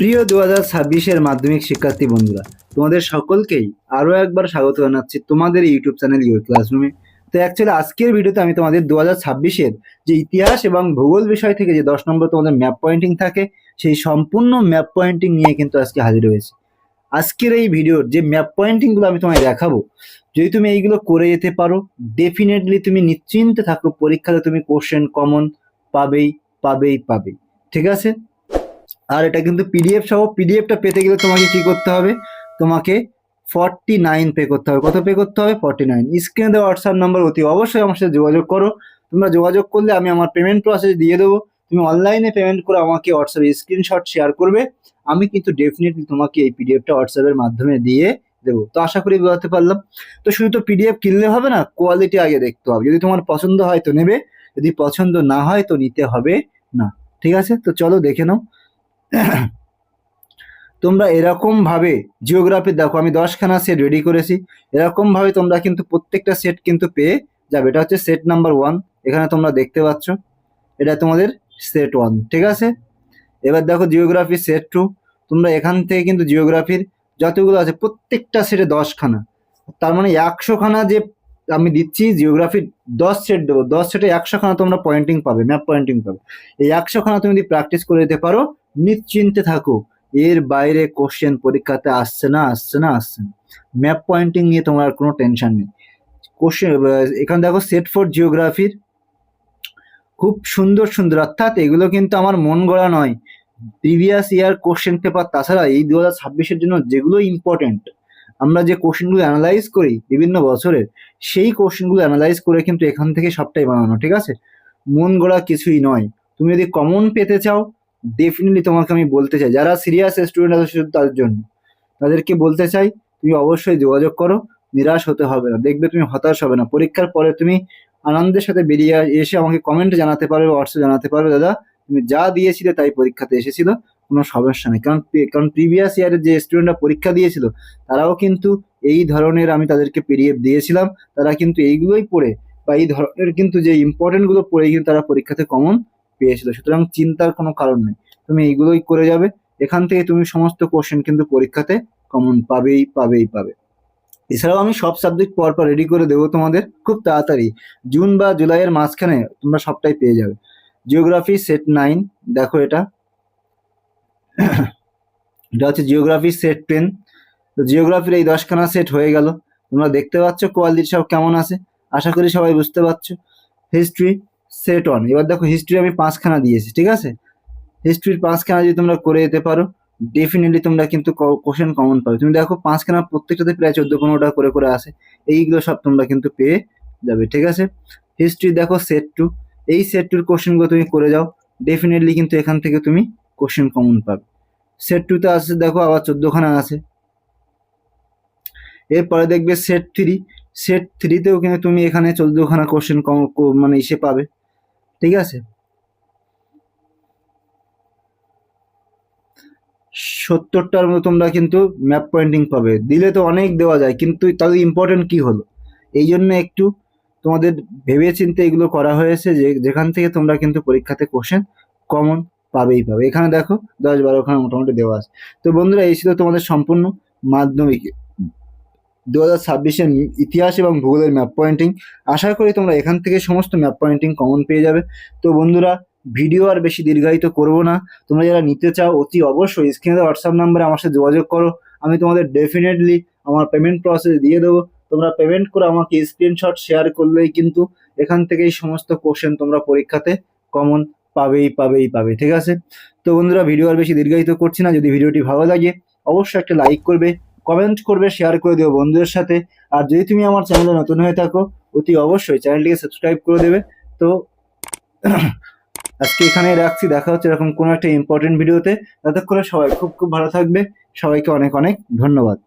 প্রিয় দু হাজার ছাব্বিশের মাধ্যমিক শিক্ষার্থী বন্ধুরা, তোমাদের সকলকেই আরও একবার স্বাগত জানাচ্ছি তোমাদের ইউটিউব চ্যানেল ইউর ক্লাসরুমে। তো অ্যাকচুয়ালি আজকের ভিডিওতে আমি তোমাদের দু হাজার ছাব্বিশের যে ইতিহাস এবং ভূগোল বিষয় থেকে যে দশ নম্বর তোমাদের ম্যাপ পয়েন্টিং থাকে, সেই সম্পূর্ণ ম্যাপ পয়েন্টিং নিয়ে কিন্তু আজকে হাজির হয়েছে। আজকের এই ভিডিওর যে ম্যাপ পয়েন্টিংগুলো আমি তোমায় দেখাবো, যদি তুমি এইগুলো করে যেতে পারো ডেফিনেটলি তুমি নিশ্চিন্তে থাকো, পরীক্ষাতে তুমি কোশ্চেন কমন পাবেই পাবেই পাবেই। ঠিক আছে? আর এটা কিন্তু পিডিএফ সহ পিডিএফটা পেতে গেলে তোমাকে কি করতে হবে? তোমাকে ফর্টি নাইন পে করতে হবে। কত পে করতে হবে? ফর্টি নাইন স্ক্রিনে দেওয়া হোয়াটসঅ্যাপ নাম্বার অতি অবশ্যই আমার সাথে যোগাযোগ করো। তোমরা যোগাযোগ করলে আমি আমার পেমেন্ট প্রসেস দিয়ে দেবো। তুমি অনলাইনে পেমেন্ট করে আমাকে হোয়াটসঅ্যাপে স্ক্রিনশট শেয়ার করবে। আমি কিন্তু ডেফিনেটলি তোমাকে এই পিডিএফটা হোয়াটসঅ্যাপের মাধ্যমে দিয়ে দেবো। তো আশা করি বোঝাতে পারলাম। তো শুধু তো পিডিএফ কিনলে হবে না কোয়ালিটি আগে দেখতে হবে। যদি তোমার পছন্দ হয় তো নেবে। যদি পছন্দ না হয় তো নিতে হবে না। ঠিক আছে? তো চলো দেখে নাও। তোমরা এরকম ভাবে জিওগ্রাফি দেখো, আমি দশখানা সেট রেডি করেছি। এরকম ভাবে তোমরা কিন্তু প্রত্যেকটা সেট কিন্তু পেয়ে যাবে। এটা হচ্ছে সেট নাম্বার ওয়ান এখানে তোমরা দেখতে পাচ্ছ। এটা তোমাদের সেট ওয়ান ঠিক আছে? এবার দেখো জিওগ্রাফি সেট টু তোমরা এখান থেকে কিন্তু জিওগ্রাফির যতগুলো আছে, প্রত্যেকটা সেটে দশখানা। তার মানে একশোখানা যে আমি দিচ্ছি জিওগ্রাফির দশ সেট দেবো। দশ সেটে একশোখানা তোমরা পয়েন্টিং পাবে ম্যাপ পয়েন্টিং পাবে। এই একশোখানা তুমি যদি প্র্যাকটিস করে দিতে পারো নিশ্চিন্তে থাকো। এর বাইরে কোশ্চেন পরীক্ষাতে আসছে না আসছে না আসছে না। ম্যাপ পয়েন্টিং নিয়ে তোমার কোনো টেনশন নেই। কোশ্চেন এখানে দেখো সেট ফর জিওগ্রাফির খুব সুন্দর সুন্দর। অর্থাৎ এগুলো কিন্তু আমার মন গড়া নয়। প্রিভিয়াস ইয়ার কোশ্চেন পেপার তাছাড়া এই দু হাজার ছাব্বিশের জন্য যেগুলো ইম্পর্টেন্ট আমরা যে কোশ্চেনগুলো অ্যানালাইজ করি বিভিন্ন বছরের, সেই কোশ্চেনগুলো অ্যানালাইজ করে কিন্তু এখান থেকে সবটাই বানানো, ঠিক আছে? মন গড়া কিছুই নয়। তুমি যদি কমন পেতে চাও ডেফিনেটলি তোমাকে আমি বলতে চাই, যারা সিরিয়াস স্টুডেন্ট আছে শুধু তাদের জন্য। তাদেরকে বলতে চাই, তুমি অবশ্যই যোগাযোগ করো, নিরাশ হতে হবে না। দেখবে তুমি হতাশ হবে না। পরীক্ষার পরে তুমি আনন্দের সাথে বেরিয়ে এসে আমাকে কমেন্টে জানাতে পারবে হোয়াটসঅ্যাপ জানাতে পারবে, দাদা, তুমি যা দিয়েছিলে তাই পরীক্ষাতে এসেছিল, কোনো সমস্যা নেই। কারণ কারণ প্রিভিয়াস ইয়ারের যে স্টুডেন্টরা পরীক্ষা দিয়েছিল, তারাও কিন্তু এই ধরনের আমি তাদেরকে পিডিএফ দিয়েছিলাম। তারা কিন্তু এইগুলোই পড়ে বা এই ধরনের কিন্তু যে ইম্পর্টেন্টগুলো পড়ে, কিন্তু তারা পরীক্ষাতে কমন পেয়েছিল। সুতরাং চিন্তার কোনো কারণ নেই। তুমি এইগুলোই করে যাবে। এখান থেকে তুমি সমস্ত কোশ্চেন কিন্তু পরীক্ষাতে কমন পাবেই পাবেই, পাবে। এছাড়াও আমি সব সাবজেক্ট পর পর রেডি করে দেবো তোমাদের খুব তাড়াতাড়ি। জুন বা জুলাইয়ের মাঝখানে তোমরা সবটাই পেয়ে যাবে। জিওগ্রাফি সেট নাইন দেখো এটা। এটা হচ্ছে জিওগ্রাফি সেট টেন তো জিওগ্রাফির এই দশখানা সেট হয়ে গেল। তোমরা দেখতে পাচ্ছ কোয়ালিটি সব কেমন আছে? আশা করি সবাই বুঝতে পারছ। হিস্ট্রি সেট অন এবার দেখো হিস্ট্রি আমি পাঁচখানা দিয়েছি, ঠিক আছে? হিস্ট্রির পাঁচখানা যদি তোমরা করে যেতে পারো ডেফিনেটলি তোমরা কিন্তু কোশ্চেন কমন পাবে। তুমি দেখো পাঁচখানা প্রত্যেকটাতে প্রায় চোদ্দ পনেরোটা করে করে আসে। এইগুলো সব তোমরা কিন্তু পেয়ে যাবে, ঠিক আছে? হিস্ট্রি দেখো সেট টু এই সেট টুর কোশ্চেনগুলো তুমি করে যাও ডেফিনেটলি কিন্তু এখান থেকে তুমি কোশ্চেন কমন পাবে। সেট টুতে আছে দেখো আবার চোদ্দখানা আছে এরপরে দেখবে সেট থ্রি সেট থ্রিতেও কিন্তু তুমি এখানে চোদ্দখানা কোশ্চেন কম মানে ইসে পাবে। ঠিক আছে? সত্তরটার মতো তোমরা কিন্তু ম্যাপ পয়েন্টিং পাবে। দিলে তো অনেক দেওয়া যায়, কিন্তু তাহলে ইম্পর্টেন্ট কি হলো? এই জন্য একটু তোমাদের ভেবে চিন্তে এগুলো করা হয়েছে যে যেখান থেকে তোমরা কিন্তু পরীক্ষাতে কোশ্চেন কমন পাবেই পাবে। এখানে দেখো দশ বারোখানা মোটামুটি দেওয়া আছে। তো বন্ধুরা, এই ছিল তোমাদের সম্পূর্ণ মাধ্যমিক। দু হাজার ছাব্বিশের ইতিহাস এবং ভূগোলের ম্যাপ পয়েন্টিং আশা করি তোমরা এখান থেকে সমস্ত ম্যাপ পয়েন্টিং কমন পেয়ে যাবে। তো বন্ধুরা ভিডিও আর বেশি দীর্ঘায়িত করব না। তোমরা যারা নিতে চাও, অতি অবশ্যই স্ক্রিনে হোয়াটসঅ্যাপ নাম্বারে আমার সাথে যোগাযোগ করো। আমি তোমাদের ডেফিনেটলি আমার পেমেন্ট প্রসেস দিয়ে দেবো। তোমরা পেমেন্ট করে আমাকে স্ক্রিনশট শেয়ার করলেই কিন্তু এখান থেকেই সমস্ত কোশ্চেন তোমরা পরীক্ষাতে কমন পাবেই পাবেই, পাবে। ঠিক আছে? তো বন্ধুরা ভিডিও আর বেশি দীর্ঘায়িত করছি না। যদি ভিডিওটি ভালো লাগে, অবশ্যই একটা লাইক করবে। কমেন্ট করবে শেয়ার করে দেবো বন্ধুদের সাথে। আর যদি তুমি আমার চ্যানেলে নতুন হয়ে থাকো, অতি অবশ্যই চ্যানেলটিকে সাবস্ক্রাইব করে দেবে। তো আজকে এখানে রাখছি। দেখা হচ্ছে এরকম কোনো একটা ইম্পর্টেন্ট ভিডিওতে ততক্ষণে সবাই খুব খুব ভালো থাকবে। সবাইকে অনেক অনেক ধন্যবাদ।